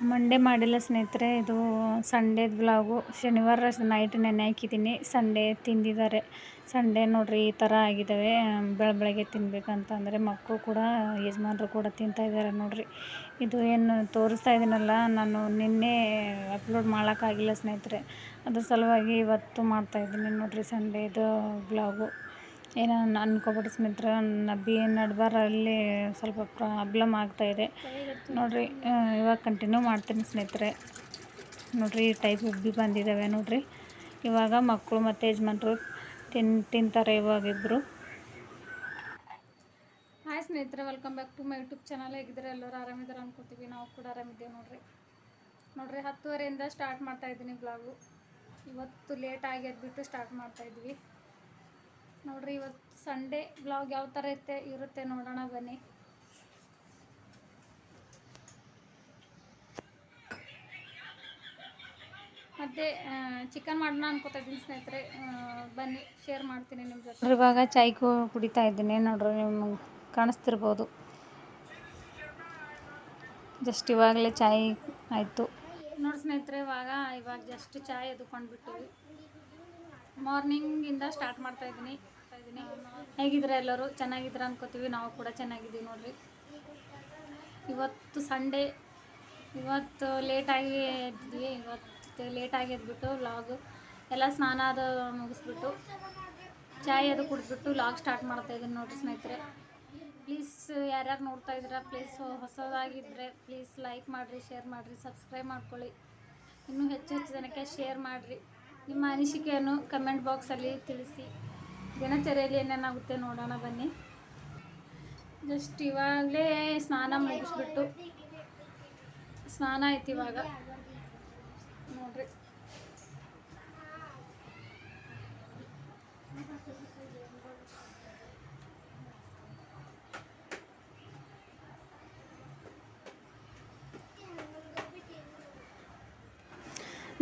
Monday ಮಾಡಿಲ್ಲ ಸ್ನೇಹಿತರೆ, ಇದು ಸಂಡೇದು ಬ್ಲಾಗು ಶನಿವಾರ ನೈಟ್ ನೆನೆ ಹಾಕಿದ್ದೀನಿ. ಸಂಡೇ ತಿಂದಿದ್ದಾರೆ. ಸಂಡೇ ನೋಡಿರಿ ಈ ಥರ ಆಗಿದ್ದಾವೆ. ಬೆಳ, ಬೆಳಗ್ಗೆ ತಿನ್ಬೇಕಂತಂದರೆ ಮಕ್ಕಳು ಕೂಡ, ಯಜಮಾನರು ಕೂಡ ತಿಂತಾಯಿದ್ದಾರೆ ನೋಡಿರಿ. ಇದು ಏನು ತೋರಿಸ್ತಾ ಇದ್ದೀನಲ್ಲ ನಾನು ನಿನ್ನೆ ಅಪ್ಲೋಡ್ ಮಾಡೋಕ್ಕಾಗಿಲ್ಲ ಸ್ನೇಹಿತರೆ. ಅದ್ರ ಸಲುವಾಗಿ ಇವತ್ತು ಮಾಡ್ತಾಯಿದ್ದೀನಿ ನೋಡಿರಿ ಸಂಡೇದು ಬ್ಲಾಗು ಏನೋ ಅನ್ಕೋಬಿಟ್ಟು ಸ್ನೇಹಿತರೆ ನಬ್ಬಿ ನಡ್ಬಾರಲ್ಲಿ ಸ್ವಲ್ಪ ಪ್ರಾಬ್ಲಮ್ ಆಗ್ತಾಯಿದೆ ನೋಡಿರಿ ಇವಾಗ ಕಂಟಿನ್ಯೂ ಮಾಡ್ತೀನಿ ಸ್ನೇಹಿತರೆ. ನೋಡಿರಿ, ಈ ಟೈಪ್ ಉಬ್ಬಿ ಬಂದಿದ್ದಾವೆ ನೋಡಿರಿ. ಇವಾಗ ಮಕ್ಕಳು ಮತ್ತು ಯಜಮಾನ್ರು ತಿನ್, ತಿಂತಾರೆ ಇವಾಗ ಇಬ್ಬರು ಹಾಯ್ ಸ್ನೇಹಿತರೆ welcome back to my YouTube channel ಹೇಗಿದ್ರೆ ಎಲ್ಲರೂ ಆರಾಮಿದ್ದಾರೆ ಅನ್ಕೋತೀವಿ ನಾವು ಕೂಡ ಆರಾಮಿದ್ದೇವೆ ನೋಡಿರಿ. ನೋಡಿರಿ, ಹತ್ತುವರೆಯಿಂದ ಸ್ಟಾರ್ಟ್ ಮಾಡ್ತಾಯಿದ್ದೀನಿ ಬ್ಲಾಗು ಇವತ್ತು ಲೇಟ್ ಆಗಿ ಎದ್ಬಿಟ್ಟು ಸ್ಟಾರ್ಟ್ ಮಾಡ್ತಾಯಿದ್ವಿ ನೋಡ್ರಿ ಇವತ್ತು ಸಂಡೇ ಬ್ಲಾಗ್ ಯಾವ ಥರ ಇರುತ್ತೆ ಇರುತ್ತೆ ನೋಡೋಣ ಬನ್ನಿ. ಮತ್ತೆ ಚಿಕನ್ ಮಾಡೋಣ ಅನ್ಕೋತಾ ಇದ್ದೀನಿ ಸ್ನೇಹಿತರೆ. ಬನ್ನಿ ಶೇರ್ ಮಾಡ್ತೀನಿ ನಿಮ್ಮ ಜೊತೆ. ಇವಾಗ ಚಾಯ್ ಕುಡಿತಾ ಇದ್ದೀನಿ. ನೋಡ್ರಿ ನಿಮ್ಗೆ ಕಾಣಿಸ್ತಿರ್ಬೋದು. ಜಸ್ಟ್ ಇವಾಗಲೇ ಚಾಯ್ ಆಯಿತು. ನೋಡಿ ಸ್ನೇಹಿತರೆ ಇವಾಗ ಇವಾಗ ಜಸ್ಟ್ ಚಾಯ್ ಎದುಕೊಂಡ್ಬಿಟ್ಟಿವಿ ಮಾರ್ನಿಂಗಿಂದ ಸ್ಟಾರ್ಟ್ ಮಾಡ್ತಾ ಇದ್ದೀನಿ. ಇದ್ದೀನಿ ಎಲ್ಲರೂ? ಚೆನ್ನಾಗಿದ್ರೆ ಅನ್ಕೋತೀವಿ. ನಾವು ಕೂಡ ಚೆನ್ನಾಗಿದ್ದೀವಿ ನೋಡ್ರಿ. ಇವತ್ತು ಸಂಡೇ ಇವತ್ತು ಲೇಟಾಗಿ ಎದ್ವಿ ಇವತ್ತು ಲೇಟಾಗಿ ಎದ್ಬಿಟ್ಟು ಲಾಗು ಎಲ್ಲ ಸ್ನಾನ ಅದು ಮುಗಿಸ್ಬಿಟ್ಟು ಚಾಯ್ ಅದು ಕುಡಿದ್ಬಿಟ್ಟು ಲಾಗ್ ಸ್ಟಾರ್ಟ್ ಮಾಡ್ತಾ ಇದ್ದೀನಿ ನೋಡ್ರಿ ಸ್ನೇಹಿತರೆ. ಪ್ಲೀಸ್ ಯಾರ್ಯಾರು ನೋಡ್ತಾ ಇದ್ದೀರಾ ಪ್ಲೀಸ್ ಹೊಸದಾಗಿದ್ದರೆ ಪ್ಲೀಸ್ ಲೈಕ್ ಮಾಡಿರಿ ಶೇರ್ ಮಾಡಿರಿ ಸಬ್ಸ್ಕ್ರೈಬ್ ಮಾಡ್ಕೊಳ್ಳಿ. ಇನ್ನೂ ಹೆಚ್ಚು ಹೆಚ್ಚು ಜನಕ್ಕೆ ಶೇರ್ ಮಾಡಿರಿ. ನಿಮ್ಮ ಅನಿಸಿಕೆಯನ್ನು ಕಮೆಂಟ್ ಬಾಕ್ಸಲ್ಲಿ ತಿಳಿಸಿ. ದಿನಚರಿಯಲ್ಲಿ ಏನೇನಾಗುತ್ತೆ ನೋಡೋಣ ಬನ್ನಿ. ಜಸ್ಟ್ ಇವಾಗಲೇ ಸ್ನಾನ ಮುಗಿಸ್ಬಿಟ್ಟು ಸ್ನಾನ ಆಯ್ತು ಇವಾಗ. ನೋಡ್ರಿ.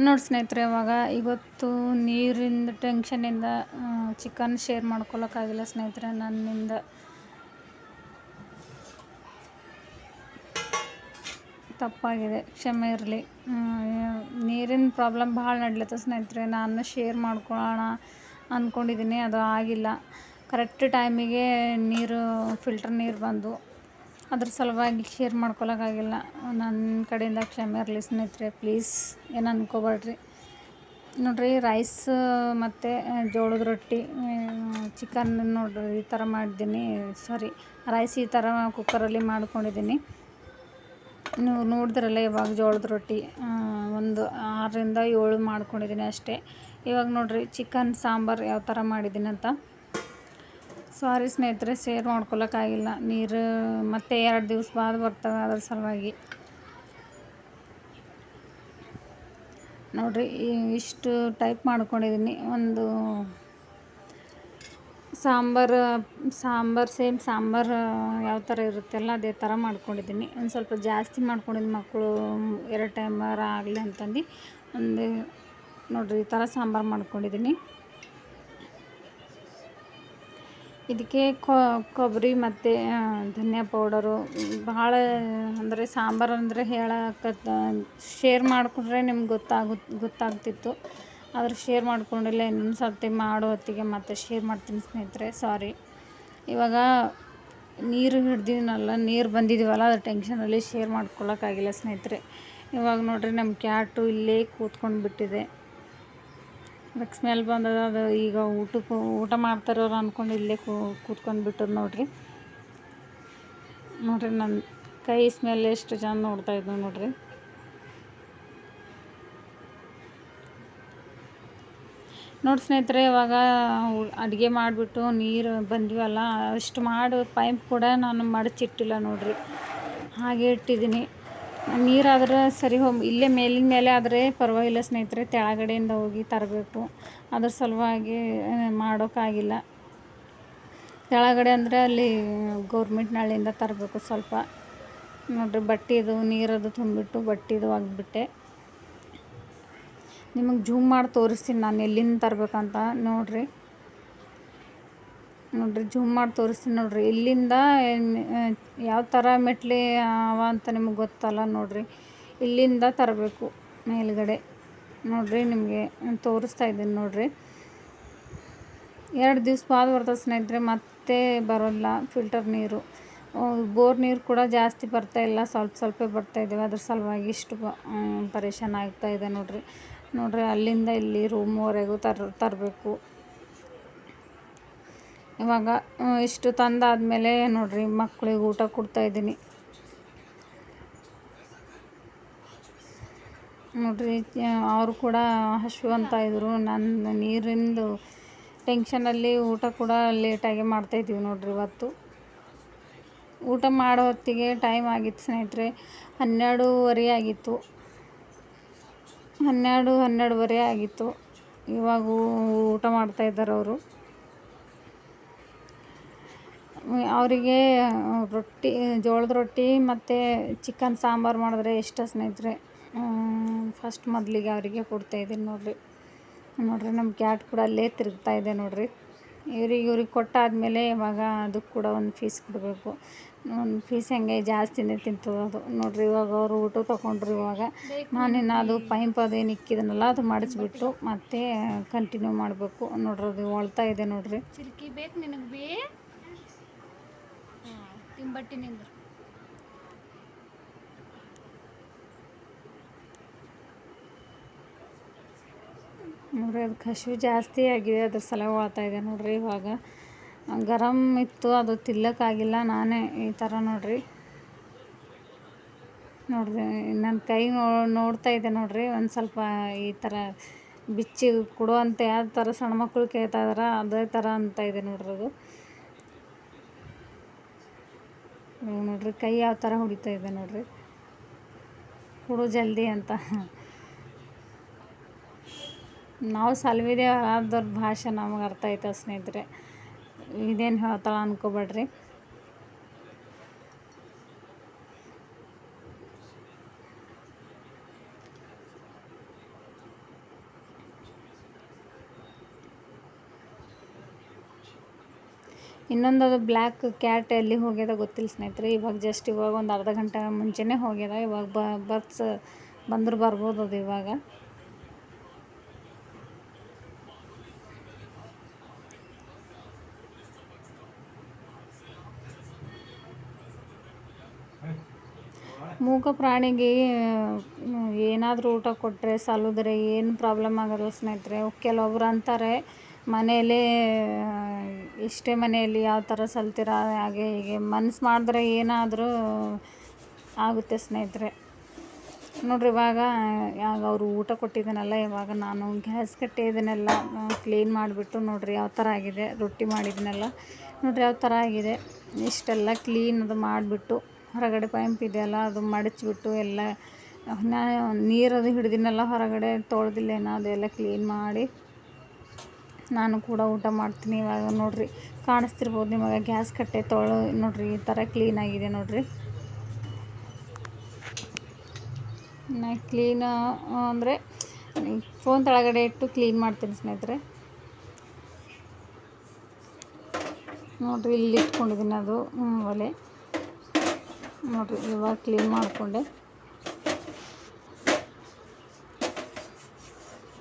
ನೋಡಿ ಸ್ನೇಹಿತರೆ, ಇವಾಗ ಇವತ್ತು ನೀರಿಂದ ಟೆನ್ಷನಿಂದ ಚಿಕನ್ ಶೇರ್ ಮಾಡ್ಕೊಳಕ್ಕಾಗಿಲ್ಲ ಸ್ನೇಹಿತರೆ, ನನ್ನಿಂದ. ತಪ್ಪಾಗಿದೆ, ಕ್ಷಮೆ ಇರಲಿ. ನೀರಿನ ಪ್ರಾಬ್ಲಮ್ ಭಾಳ ನಡ್ಲತ್ತ ಸ್ನೇಹಿತರೆ, ನಾನು ಶೇರ್ ಮಾಡ್ಕೊಳ್ಳೋಣ ಅಂದ್ಕೊಂಡಿದ್ದೀನಿ ಅದು ಆಗಿಲ್ಲ. ಕರೆಕ್ಟ್ ಟೈಮಿಗೆ ನೀರು ಫಿಲ್ಟರ್ ನೀರು ಬಂದು. ಅದ್ರ ಸಲುವಾಗಿ ಶೇರ್ ಮಾಡ್ಕೊಳಕ್ಕಾಗಿಲ್ಲ ನನ್ನ ಕಡೆಯಿಂದ ಕ್ಷಮೆ ಇರಲಿ ಸ್ನೇಹಿತರೆ ಪ್ಲೀಸ್ ಏನು ಅನ್ಕೋಬೇಡ್ರಿ ನೋಡಿರಿ ರೈಸ್ ಮತ್ತು ಜೋಳದ ರೊಟ್ಟಿ ಚಿಕನ್ ನೋಡಿರಿ, ಈ ಥರ ಮಾಡಿದ್ದೀನಿ. ಸಾರಿ ರೈಸ್ ಈ ಥರ ಕುಕ್ಕರಲ್ಲಿ ಮಾಡ್ಕೊಂಡಿದ್ದೀನಿ. ನೀವು ನೋಡಿದ್ರಲ್ಲ ಇವಾಗ ಜೋಳದ ರೊಟ್ಟಿ ಒಂದು ಆರರಿಂದ ಏಳು ಮಾಡ್ಕೊಂಡಿದ್ದೀನಿ ಅಷ್ಟೇ. ಇವಾಗ ನೋಡಿರಿ ಚಿಕನ್ ಸಾಂಬಾರು ಯಾವ ಥರ ಮಾಡಿದ್ದೀನಿ ಅಂತ. ಸಾರಿ ಸ್ನೇಹಿತರೆ ಶೇರ್ ಮಾಡ್ಕೊಳಕ್ಕಾಗಿಲ್ಲ. ನೀರು ಮತ್ತೆ ಎರಡು ದಿವಸ ಬಾದ ಬರ್ತದೆ ಅದ್ರ ಸಲುವಾಗಿ. ನೋಡಿರಿ ಇಷ್ಟು ಟೈಪ್ ಮಾಡ್ಕೊಂಡಿದ್ದೀನಿ ಒಂದು ಸಾಂಬಾರು ಸಾಂಬಾರು ಸೇಮ್ ಸಾಂಬಾರು ಯಾವ ಥರ ಇರುತ್ತಲ್ಲ, ಅದೇ ಥರ ಮಾಡ್ಕೊಂಡಿದ್ದೀನಿ ಒಂದು ಸ್ವಲ್ಪ ಜಾಸ್ತಿ ಮಾಡ್ಕೊಂಡಿದ್ದು ಮಕ್ಕಳು ಎರಡು ಟೈಮರ ಆಗಲಿ ಅಂತಂದು. ಒಂದು ನೋಡಿರಿ, ಈ ಥರ ಸಾಂಬಾರು ಮಾಡ್ಕೊಂಡಿದ್ದೀನಿ ಇದಕ್ಕೆ ಕೊಬ್ಬರಿ ಮತ್ತು ಧನಿಯಾ ಪೌಡರು, ಭಾಳ ಅಂದರೆ ಸಾಂಬಾರು ಅಂದರೆ ಹೇಳಕ್ಕೆ ಶೇರ್ ಮಾಡಿಕೊಂಡ್ರೆ ನಿಮ್ಗೆ ಗೊತ್ತಾಗುತ್ತೆ ಗೊತ್ತಾಗ್ತಿತ್ತು. ಆದ್ರೆ ಶೇರ್ ಮಾಡಿಕೊಂಡಿಲ್ಲ, ಇನ್ನೊಂದು ಸರ್ತಿ ಮಾಡೋ ಹೊತ್ತಿಗೆ ಮತ್ತೆ ಶೇರ್ ಮಾಡ್ತೀನಿ ಸ್ನೇಹಿತರೆ ಸಾರಿ ಇವಾಗ ನೀರು ಹಿಡ್ದಿದ್ದೀನಲ್ಲ ನೀರು ಬಂದಿದ್ದೀವಲ್ಲ ಅದ್ರ ಟೆನ್ಷನಲ್ಲಿ ಶೇರ್ ಮಾಡ್ಕೊಳ್ಳೋಕ್ಕಾಗಿಲ್ಲ ಸ್ನೇಹಿತರೆ. ಇವಾಗ ನೋಡಿರಿ ನಮ್ಮ ಕ್ಯಾಟು ಇಲ್ಲೇ ಕೂತ್ಕೊಂಡು ಬಿಟ್ಟಿದೆ. ಅದಕ್ಕೆ ಸ್ಮೆಲ್ ಬಂದದ, ಅದು ಈಗ ಊಟಕ್ಕೆ, ಊಟ ಮಾಡ್ತಾರವ್ರು ಅಂದ್ಕೊಂಡು ಇಲ್ಲೇ ಕೂತ್ಕೊಂಡು ಬಿಟ್ಟದ ನೋಡಿರಿ. ನೋಡಿರಿ ನನ್ನ ಕೈ ಸ್ಮೆಲ್ ಎಷ್ಟು ಚೆಂದ ನೋಡ್ತಾ ಇದ್ದೆ ನೋಡಿರಿ. ನೋಡಿ ಸ್ನೇಹಿತರೆ, ಇವಾಗ ಅಡುಗೆ ಮಾಡಿಬಿಟ್ಟು ನೀರು ಬಂದ್ವಲ್ಲ, ಅಷ್ಟು ಮಾಡು, ಪೈಪ್ ಕೂಡ ನಾನು ಮಡಚಿಟ್ಟಿಲ್ಲ ನೋಡಿರಿ. ಹಾಗೆ ಇಟ್ಟಿದ್ದೀನಿ. ನೀರಾದ್ರೆ ಸರಿ ಹೋಗಿ ಇಲ್ಲೇ ಮೇಲಿನ ಮೇಲೆ ಆದರೆ ಪರವಾಗಿಲ್ಲ ಸ್ನೇಹಿತರೆ, ತೆಳಗಡೆಯಿಂದ ಹೋಗಿ ತರಬೇಕು. ಅದ್ರ ಸಲುವಾಗಿ ಮಾಡೋಕ್ಕಾಗಿಲ್ಲ ತೆಳಗಡೆ ಅಂದರೆ ಅಲ್ಲಿ ಗೌರ್ಮೆಂಟ್ ನಾಳೆಯಿಂದ ತರಬೇಕು ಸ್ವಲ್ಪ. ನೋಡಿರಿ, ಬಟ್ಟೆದು, ನೀರದು ತುಂಬಿಟ್ಟು ಬಟ್ಟೆದು ಒಗ್ಬಿಟ್ಟೆ ನಿಮಗೆ ಜೂಮ್ ಮಾಡಿ ತೋರಿಸ್ತೀನಿ ನಾನು ಎಲ್ಲಿಂದ ತರಬೇಕಂತ. ನೋಡಿರಿ. ನೋಡಿರಿ, ಜೂಮ್ ಮಾಡಿ ತೋರಿಸ್ತೀನಿ ನೋಡಿರಿ. ಇಲ್ಲಿಂದ ಯಾವ ಥರ ಮೆಟ್ಲಿ ಅವ ಅಂತ ನಿಮಗೆ ಗೊತ್ತಲ್ಲ ನೋಡಿರಿ. ಇಲ್ಲಿಂದ ತರಬೇಕು, ಮೇಲ್ಗಡೆ. ನೋಡಿರಿ, ನಿಮಗೆ ತೋರಿಸ್ತಾ ಇದ್ದೀನಿ ನೋಡಿರಿ. ಎರಡು ದಿವ್ಸ ಬಾದ್ ಬರ್ತದೆ ಸ್ನೇಹಿತರೆ, ಮತ್ತೆ ಬರೋಲ್ಲ ಫಿಲ್ಟರ್ ನೀರು. ಬೋರ್ ನೀರು ಕೂಡ ಜಾಸ್ತಿ ಬರ್ತಾ ಇಲ್ಲ, ಸ್ವಲ್ಪ ಸ್ವಲ್ಪ ಬರ್ತಾ ಇದ್ದೀವಿ ಅದ್ರ ಸಲುವಾಗಿ ಇಷ್ಟು ಪರೇಷಾನ್ ಆಗ್ತಾ ಇದೆ ನೋಡಿರಿ. ನೋಡಿರಿ, ಅಲ್ಲಿಂದ ಇಲ್ಲಿ ರೂಮ್ವರೆಗೂ ತರ, ತರಬೇಕು. ಇವಾಗ ಇಷ್ಟು ತಂದಾದಮೇಲೆ ನೋಡಿರಿ ಮಕ್ಕಳಿಗೆ ಊಟ ಕೊಡ್ತಾಯಿದ್ದೀನಿ ನೋಡಿರಿ ಅವರು ಕೂಡ ಹಸಿವು ಅಂತ ಇದ್ದರು ನನ್ನ ನೀರಿಂದು ಟೆನ್ಷನಲ್ಲಿ ಊಟ ಕೂಡ ಲೇಟಾಗಿ ಮಾಡ್ತಾಯಿದ್ದೀವಿ ನೋಡಿರಿ ಇವತ್ತು. ಊಟ ಮಾಡೋ ಹೊತ್ತಿಗೆ ಟೈಮ್ ಆಗಿತ್ತು ಸ್ನೇಹಿತರೆ, ಹನ್ನೆರಡೂವರೆ ಆಗಿತ್ತು. ಹನ್ನೆರಡು, ಹನ್ನೆರಡುವರೆ ಆಗಿತ್ತು. ಇವಾಗ ಊಟ ಮಾಡ್ತಾಯಿದ್ದಾರೆ ಅವರು. ಅವರಿಗೆ ರೊಟ್ಟಿ, ಜೋಳದ ರೊಟ್ಟಿ ಮತ್ತು ಚಿಕನ್ ಸಾಂಬಾರು ಮಾಡಿದ್ರೆ ಇಷ್ಟ ಸ್ನೇಹಿತರೆ. ಫಸ್ಟ್ ಮೊದಲಿಗೆ ಅವರಿಗೆ ಕೊಡ್ತಾಯಿದ್ದೀನಿ ನೋಡಿರಿ. ನೋಡಿರಿ ನಮ್ಮ ಕ್ಯಾಟ್ ಕೂಡ ಅಲ್ಲೇ ತಿರುಗ್ತಾ ಇದೆ ನೋಡಿರಿ. ಇವ್ರಿಗೆ ಇವ್ರಿಗೆ ಕೊಟ್ಟಾದಮೇಲೆ ಇವಾಗ ಅದಕ್ಕೆ ಕೂಡ ಒಂದು ಫೀಸ್ ಕೊಡಬೇಕು. ಒಂದು ಫೀಸ್ ಹೆಂಗೆ ಜಾಸ್ತಿನೇ ತಿಂತದೆ ಅದು. ನೋಡಿರಿ ಇವಾಗ ಅವರು ಊಟ ತೊಗೊಂಡ್ರು ಇವಾಗ. ನಾನಿನ್ನು ಅದು ಪೈಂಪ್ ಅದೇನು ಇಕ್ಕಿದನಲ್ಲ, ಅದು ಮಾಡಿಸ್ಬಿಟ್ಟು ಮತ್ತೆ ಕಂಟಿನ್ಯೂ ಮಾಡಬೇಕು. ನೋಡ್ರಿ ಅದು ಒಳ್ತಾ ಇದೆ ನೋಡಿರಿ. ಬೇಕು ನಿನಗೆ ಬೇ. ತಿಂಬಟ್ಟಿ ನೋಡ್ರಿ ಅದು ಕಶು ಜಾಸ್ತಿ ಆಗಿದೆ, ಅದ್ರ ಸಲ ಒಳ್ತಾ ಇದೆ ನೋಡ್ರಿ ಇವಾಗ. ಗರಮ್ ಇತ್ತು, ಅದು ತಿಲ್ಲಕ್ಕಾಗಿಲ್ಲ ನಾನೇ ಈ ಥರ ನೋಡ್ರಿ. ನೋಡ್ರಿ ನನ್ನ ಕೈ ನೋ, ನೋಡ್ತಾ ಇದೆ ನೋಡ್ರಿ, ಒಂದು ಸ್ವಲ್ಪ ಈ ಥರ ಬಿಚ್ಚಿ ಕೊಡುವಂತೆ ಯಾವ ಥರ ಸಣ್ಣ ಮಕ್ಕಳು ಕೇಳ್ತಾ ಇದಾರೆ ಅದೇ ಥರ ಅಂತ ಇದೆ ನೋಡ್ರಿ ಅದು ಇವಾಗ ನೋಡ್ರಿ, ಕೈ ಯಾವ ಥರ ಹೊಡಿತಾ ಇದೆ ನೋಡ್ರಿ. ಕೊಡು ಜಲ್ದಿ ಅಂತ. ನಾವು ಸಲ್ವಿದೆ ಆದವ್ರ ಭಾಷೆ ನಮಗೆ ಅರ್ಥ ಆಯ್ತದೆ ಸ್ನೇಹಿತರೆ. ಇದೇನು ಹೇಳ್ತಾಳೆ ಅನ್ಕೋಬೇಡ್ರಿ. ಇನ್ನೊಂದು ಅದು ಬ್ಲ್ಯಾಕ್ ಕ್ಯಾಟ್ ಎಲ್ಲಿ ಹೋಗ್ಯದ ಗೊತ್ತಿಲ್ಲ ಸ್ನೇಹಿತರೆ. ಇವಾಗ ಜಸ್ಟ್ ಇವಾಗ ಒಂದು ಅರ್ಧ ಗಂಟೆ ಮುಂಚೆನೇ ಹೋಗ್ಯದ. ಇವಾಗ ಬ ಬಸ್ ಬಂದ್ರೆ ಬರ್ಬೋದು ಅದು ಇವಾಗ. ಮೂಕ ಪ್ರಾಣಿಗೆ ಏನಾದರೂ ಊಟ ಕೊಟ್ಟರೆ ಸಾಲುದರೆ ಏನು ಪ್ರಾಬ್ಲಮ್ ಆಗಲ್ಲ ಸ್ನೇಹಿತರೆ. ಕೆಲವೊಬ್ರು ಅಂತಾರೆ, ಮನೆಯಲ್ಲೇ ಇಷ್ಟೇ ಮನೆಯಲ್ಲಿ ಯಾವ ಥರ ಸಲ್ತೀರ ಹಾಗೆ ಹೀಗೆ ಮನ್ಸು ಮಾಡಿದ್ರೆ ಏನಾದರೂ ಆಗುತ್ತೆ ಸ್ನೇಹಿತರೆ. ನೋಡ್ರಿ, ಇವಾಗ ಯಾವಾಗ ಅವರು ಊಟ ಕೊಟ್ಟಿದ್ದೀನಲ್ಲ ಇವಾಗ ನಾನು ಗ್ಯಾಸ್ ಕಟ್ಟೆ ಇದನ್ನೆಲ್ಲ ಕ್ಲೀನ್ ಮಾಡಿಬಿಟ್ಟು ನೋಡ್ರಿ ಯಾವ ಥರ ಆಗಿದೆ, ರೊಟ್ಟಿ ಮಾಡಿದ್ನೆಲ್ಲ ನೋಡ್ರಿ ಯಾವ ಥರ ಆಗಿದೆ. ಇಷ್ಟೆಲ್ಲ ಕ್ಲೀನ್ ಅದು ಮಾಡಿಬಿಟ್ಟು ಹೊರಗಡೆ ಪೈಂಪ್ ಇದೆಯಲ್ಲ, ಅದು ಮಡಚಿಬಿಟ್ಟು ಎಲ್ಲ ನೀರದು ಹಿಡ್ದಿನೆಲ್ಲ ಹೊರಗಡೆ ತೊಳೆದಿಲ್ಲೇನೋ ಅದೆಲ್ಲ ಕ್ಲೀನ್ ಮಾಡಿ ನಾನು ಕೂಡ ಊಟ ಮಾಡ್ತೀನಿ ಇವಾಗ ನೋಡಿರಿ, ಕಾಣಿಸ್ತಿರ್ಬೋದು ನಿಮಗೆ ಗ್ಯಾಸ್ ಕಟ್ಟೆ ತೊಳೆ ನೋಡಿರಿ ಈ ಥರ ಕ್ಲೀನಾಗಿದೆ ನೋಡಿರಿ. ನಾ ಕ್ಲೀನ್ ಅಂದರೆ ಫೋನ್ ತೊಳಗಡೆ ಇಟ್ಟು ಕ್ಲೀನ್ ಮಾಡ್ತೀನಿ ಸ್ನೇಹಿತರೆ. ನೋಡಿರಿ ಇಲ್ಲಿ ಇಟ್ಕೊಂಡಿದ್ದೀನಿ ಅದು ಒಲೆ. ನೋಡಿರಿ ಇವಾಗ ಕ್ಲೀನ್ ಮಾಡಿಕೊಂಡೆ.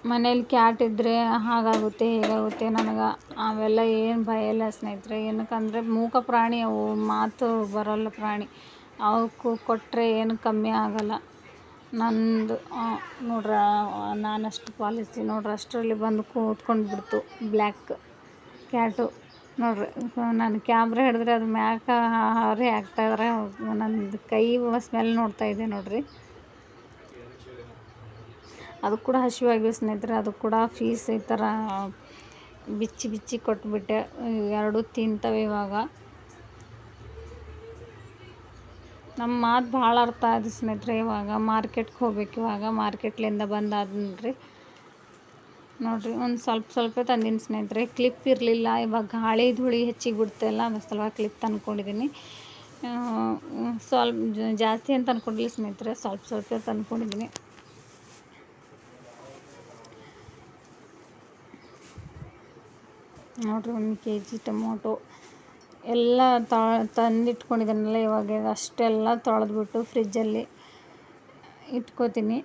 ಮನೇಲಿ ಕ್ಯಾಟ್ ಇದ್ದರೆ ಹಾಗಾಗುತ್ತೆ, ಹೀಗಾಗುತ್ತೆ ನನಗೆ? ಅವೆಲ್ಲ ಏನು ಭಯ ಇಲ್ಲ ಸ್ನೇಹಿತರೆ. ಏನಕ್ಕಂದರೆ ಮೂಕ ಪ್ರಾಣಿ, ಅವು ಮಾತು ಬರೋಲ್ಲ ಪ್ರಾಣಿ. ಅವಕ್ಕೂ ಕೊಟ್ಟರೆ ಏನು ಕಮ್ಮಿ ಆಗೋಲ್ಲ. ನಂದು ನೋಡ್ರಿ, ನಾನಷ್ಟು ಪಾಲಿಸಿ ನೋಡ್ರಿ, ಅಷ್ಟರಲ್ಲಿ ಬಂದು ಕೂತ್ಕೊಂಡು ಬಿಡ್ತು ಬ್ಲ್ಯಾಕ್ ಕ್ಯಾಟು. ನೋಡ್ರಿ, ನಾನು ಕ್ಯಾಮ್ರ ಹಿಡಿದ್ರೆ ಅದು ಮ್ಯಾಕ, ಹಾರಿ ಆಗ್ತಾಯಿದ್ರೆ ನಂದು ಕೈ ಸ್ಮೆಲ್ ನೋಡ್ತಾ ಇದೆ ನೋಡ್ರಿ. ಅದು ಕೂಡ ಹಸಿವಾಗಿವೆ ಸ್ನೇಹಿತರೆ, ಅದು ಕೂಡ ಫೀಸ್ ಈ ಥರ ಬಿಚ್ಚಿ ಬಿಚ್ಚಿ ಕೊಟ್ಬಿಟ್ಟೆ, ಎರಡು ತಿಂತವೆ ಇವಾಗ. ನಮ್ಮ ಮಾತು ಭಾಳ ಅರ್ಥ ಆಯ್ತು ಸ್ನೇಹಿತರೆ ಇವಾಗ. ಮಾರ್ಕೆಟ್ಗೆ ಹೋಗ್ಬೇಕು ಇವಾಗ. ಮಾರ್ಕೆಟ್ಲಿಂದ ಬಂದಾದ್ರಿ ನೋಡಿರಿ, ಒಂದು ಸ್ವಲ್ಪ ಸ್ವಲ್ಪ ತಂದಿನ ಸ್ನೇಹಿತರೆ. ಕ್ಲಿಪ್ ಇರಲಿಲ್ಲ, ಇವಾಗ ಗಾಳಿ ಧೂಳಿ ಹೆಚ್ಚಿಗೆ ಬಿಡ್ತಾಯಿಲ್ಲ ಸಲುವಾಗಿ ಕ್ಲಿಪ್ ತಂದ್ಕೊಂಡಿದ್ದೀನಿ ಸ್ವಲ್ಪ ಜಾಸ್ತಿ ಅಂತ ಅಂದ್ಕೊಂಡಿಲ್ಲ ಸ್ನೇಹಿತರೆ. ಸ್ವಲ್ಪ ಸ್ವಲ್ಪ ತಂದ್ಕೊಂಡಿದ್ದೀನಿ ನೋಡಿರಿ ಒಂದು ಕೆ ಜಿ ಟೊಮೊಟೊ ಎಲ್ಲ ತಾ ತಂದಿಟ್ಕೊಂಡಿದ್ದೀನಲ್ಲ ಇವಾಗ ಅಷ್ಟೆಲ್ಲ ತೊಳೆದ್ಬಿಟ್ಟು ಫ್ರಿಜ್ಜಲ್ಲಿ ಇಟ್ಕೋತೀನಿ.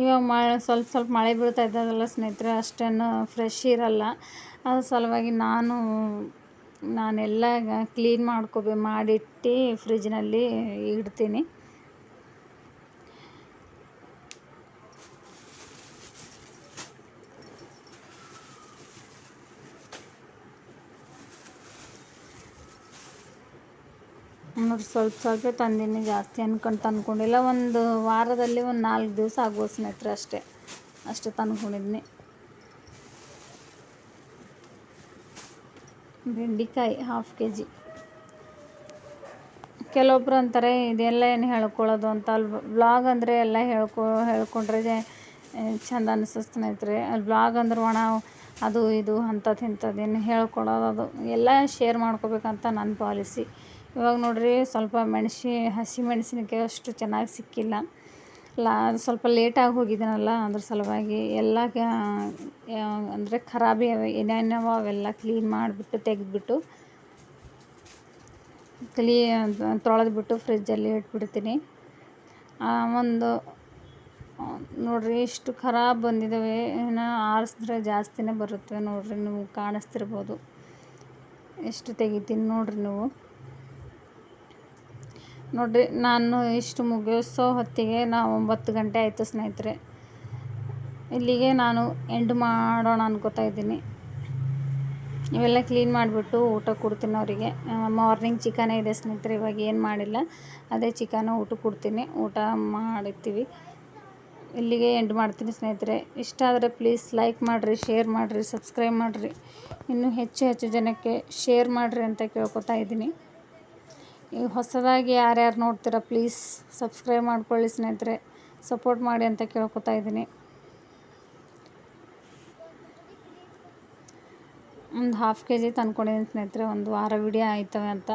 ಇವಾಗ ಮಳೆ ಸ್ವಲ್ಪ ಸ್ವಲ್ಪ ಮಳೆ ಬೀಳ್ತಾ ಇದ್ದದಲ್ಲ ಸ್ನೇಹಿತರೆ, ಅಷ್ಟೇನು ಫ್ರೆಶ್ ಇರಲ್ಲ. ಅದ್ರ ಸಲುವಾಗಿ ನಾನು, ನಾನೆಲ್ಲ ಕ್ಲೀನ್ ಮಾಡ್ಕೊಬೇ ಮಾಡಿಟ್ಟು ಫ್ರಿಜ್ನಲ್ಲಿ ಇಡ್ತೀನಿ. ನೋಡಿ ಸ್ವಲ್ಪ ಸ್ವಲ್ಪ ತಂದಿನಿ, ಜಾಸ್ತಿ ಅನ್ಕೊಂಡು ತಂದ್ಕೊಂಡಿಲ್ಲ. ಒಂದು ವಾರದಲ್ಲಿ ಒಂದು ನಾಲ್ಕು ದಿವಸ ಆಗ್ಬೋದು ಸ್ನೇಹಿತರೆ ಅಷ್ಟೇ. ಅಷ್ಟೇ ತಂದ್ಕೊಂಡಿದ್ನಿ. ಬೆಂಡೆಕಾಯಿ ಹಾಫ್ ಕೆ ಜಿ ಕೆಲವೊಬ್ರು ಅಂತಾರೆ, ಇದೆಲ್ಲ ಏನು ಹೇಳ್ಕೊಳ್ಳೋದು? ಅಂತ. ಅಲ್ಲಿ ಬ್ಲಾಗ್ ಅಂದರೆ ಎಲ್ಲ ಹೇಳ್ಕೊ, ಹೇಳ್ಕೊಂಡ್ರೆ ಚಂದ ಅನಿಸ್ತದೆ ಸ್ನೇಹಿತರೆ. ಅಲ್ಲಿ ಬ್ಲಾಗ್ ಅಂದ್ರೆ ಒಣ, ಅದು ಇದು ಅಂಥದ್ದು ಏನು ಹೇಳ್ಕೊಳ್ಳೋದು ಅದು. ಎಲ್ಲ ಶೇರ್ ಮಾಡ್ಕೋಬೇಕಂತ ನನ್ನ ಪಾಲಿಸಿ ಇವಾಗ ನೋಡ್ರಿ ಸ್ವಲ್ಪ ಮೆಣಸಿ, ಹಸಿ ಮೆಣಸಿನಕಾಯಿ ಅಷ್ಟು ಚೆನ್ನಾಗಿ ಸಿಕ್ಕಿಲ್ಲ. ಲಾ ಸ್ವಲ್ಪ ಲೇಟಾಗಿ ಹೋಗಿದ್ದೀನಲ್ಲ ಅದ್ರ ಸಲುವಾಗಿ ಎಲ್ಲ ಅಂದರೆ ಖರಾಬಿ ಏನೇನವ ಅವೆಲ್ಲ ಕ್ಲೀನ್ ಮಾಡಿಬಿಟ್ಟು ತೆಗೆದ್ಬಿಟ್ಟು ಕ್ಲೀ ತೊಳೆದ್ಬಿಟ್ಟು ಫ್ರಿಜ್ಜಲ್ಲಿ ಇಟ್ಬಿಡ್ತೀನಿ. ಒಂದು, ನೋಡ್ರಿ ಇಷ್ಟು ಖರಾಬ್ ಬಂದಿದ್ದಾವೆ ಇನ್ನು ಆರಿಸಿದ್ರೆ ಜಾಸ್ತಿನೇ ಬರುತ್ತವೆ ನೋಡ್ರಿ ನೀವು ಕಾಣಿಸ್ತಿರ್ಬೋದು. ಎಷ್ಟು ತೆಗಿತೀನಿ ನೋಡ್ರಿ ನೀವು. ನೋಡ್ರಿ, ನಾನು ಇಷ್ಟು ಮುಗಿಸೋ ಹೊತ್ತಿಗೆ ನಾವು ಒಂಬತ್ತು ಗಂಟೆ ಆಯಿತು ಸ್ನೇಹಿತರೆ. ಇಲ್ಲಿಗೆ ನಾನು ಎಂಡ್ ಮಾಡೋಣ ಅನ್ಕೋತಾ ಇದ್ದೀನಿ. ಇವೆಲ್ಲ ಕ್ಲೀನ್ ಮಾಡಿಬಿಟ್ಟು ಊಟ ಕೊಡ್ತೀನಿ ಅವರಿಗೆ. ಮಾರ್ನಿಂಗ್ ಚಿಕನೇ ಇದೆ ಸ್ನೇಹಿತರೆ, ಇವಾಗ ಏನು ಮಾಡಿಲ್ಲ. ಅದೇ ಚಿಕನ್ ಊಟ ಕೊಡ್ತೀನಿ. ಊಟ ಮಾಡಿರ್ತೀವಿ. ಇಲ್ಲಿಗೆ ಎಂಡ್ ಮಾಡ್ತೀನಿ ಸ್ನೇಹಿತರೆ. ಇಷ್ಟ ಆದರೆ ಪ್ಲೀಸ್ ಲೈಕ್ ಮಾಡಿರಿ ಶೇರ್ ಮಾಡಿರಿ ಸಬ್ಸ್ಕ್ರೈಬ್ ಮಾಡಿರಿ. ಇನ್ನೂ ಹೆಚ್ಚು ಹೆಚ್ಚು ಜನಕ್ಕೆ ಶೇರ್ ಮಾಡಿರಿ ಅಂತ ಕೇಳ್ಕೊತಾ ಇದ್ದೀನಿ. ಈಗ ಹೊಸದಾಗಿ ಯಾರ್ಯಾರು ನೋಡ್ತೀರ ಪ್ಲೀಸ್ ಸಬ್ಸ್ಕ್ರೈಬ್ ಮಾಡ್ಕೊಳ್ಳಿ ಸ್ನೇಹಿತರೆ. ಸಪೋರ್ಟ್ ಮಾಡಿ ಅಂತ ಕೇಳ್ಕೊತಾ ಇದ್ದೀನಿ. ಒಂದು ಹಾಫ್ ಕೆ ಜಿ ತಂದ್ಕೊಂಡಿದ್ದೀನಿ ಸ್ನೇಹಿತರೆ, ಒಂದು ವಾರ ವಿಡಿಯೋ ಆಯ್ತವೆ ಅಂತ.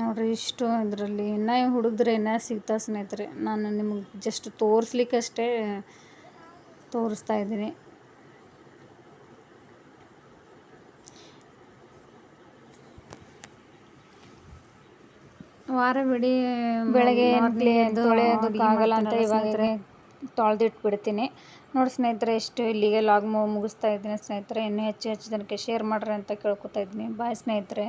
ನೋಡಿರಿ, ಇಷ್ಟು ಇದರಲ್ಲಿ ಇನ್ನೂ ಹುಡುಗಿದ್ರೆ ಇನ್ನೂ ಸಿಗ್ತಾ ಸ್ನೇಹಿತರೆ. ನಾನು ನಿಮಗೆ ಜಸ್ಟ್ ತೋರಿಸ್ಲಿಕ್ಕಷ್ಟೇ ತೋರಿಸ್ತಾ ಇದ್ದೀನಿ. ವಾರ ಬಿಡಿ ಬೆಳಗ್ಗೆ ತೊಳೆಯೋದಕ್ಕಾಗಲ್ಲ ಅಂತ ಇವಾಗ ತೊಳೆದಿಟ್ಬಿಡ್ತೀನಿ. ನೋಡಿ ಸ್ನೇಹಿತರೆ ಎಷ್ಟು ಇಲ್ಲಿಗೆ ಲಾಗ್ ಮುಗಿಸ್ತಾ ಇದ್ದೀನಿ ಸ್ನೇಹಿತರೆ. ಇನ್ನೂ ಹೆಚ್ಚು ಹೆಚ್ಚು ಜನಕ್ಕೆ ಶೇರ್ ಮಾಡ್ರಿ ಅಂತ ಕೇಳ್ಕೊತಾ ಇದ್ದೀನಿ. ಬಾಯ್ ಸ್ನೇಹಿತರೆ.